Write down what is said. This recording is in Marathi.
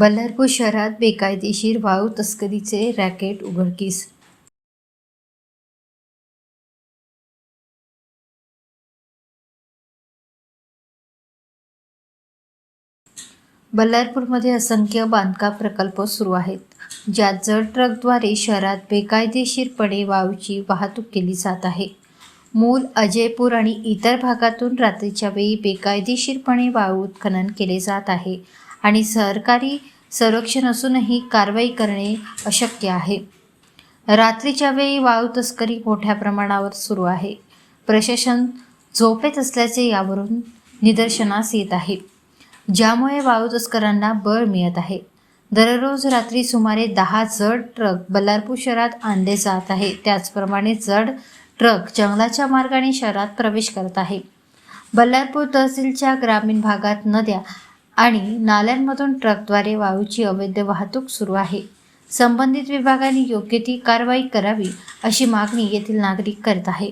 बल्लारपूर शहरात बेकायदेशीर वाळू तस्करीचे रॅकेट उघडकीस. बल्लारपूरमध्ये असंख्य बांधकाम प्रकल्प सुरू आहेत ज्यात जड ट्रकद्वारे शहरात बेकायदेशीरपणे वाळूची वाहतूक केली जात आहे. मूल अजयपूर आणि इतर भागातून रात्रीच्या वेळी बेकायदेशीरपणे वाळू उत्खनन केले जात आहे. आणि सरकारी संरक्षण असूनही कारवाई करणे अशक्य आहे. रात्रीच्या वेळी वाळू तस्करी मोठ्या प्रमाणावर सुरू आहे. प्रशासन झोपेत असल्याचे यावरून निदर्शनास येत आहे. ज्यामुळे वाळू तस्करांना बळ मिळत आहे. दररोज रात्री सुमारे दहा जड ट्रक बल्लारपूर शहरात आणले जात आहे. त्याचप्रमाणे जड ट्रक जंगलाच्या मार्गाने शहरात प्रवेश करत आहे. बल्लारपूर तहसीलच्या ग्रामीण भागात नद्या आणि नाल्यांमधून ट्रकद्वारे वाळूची अवैध वाहतूक सुरू आहे. संबंधित विभागाने योग्य ती कारवाई करावी अशी मागणी येथील नागरिक करत आहे.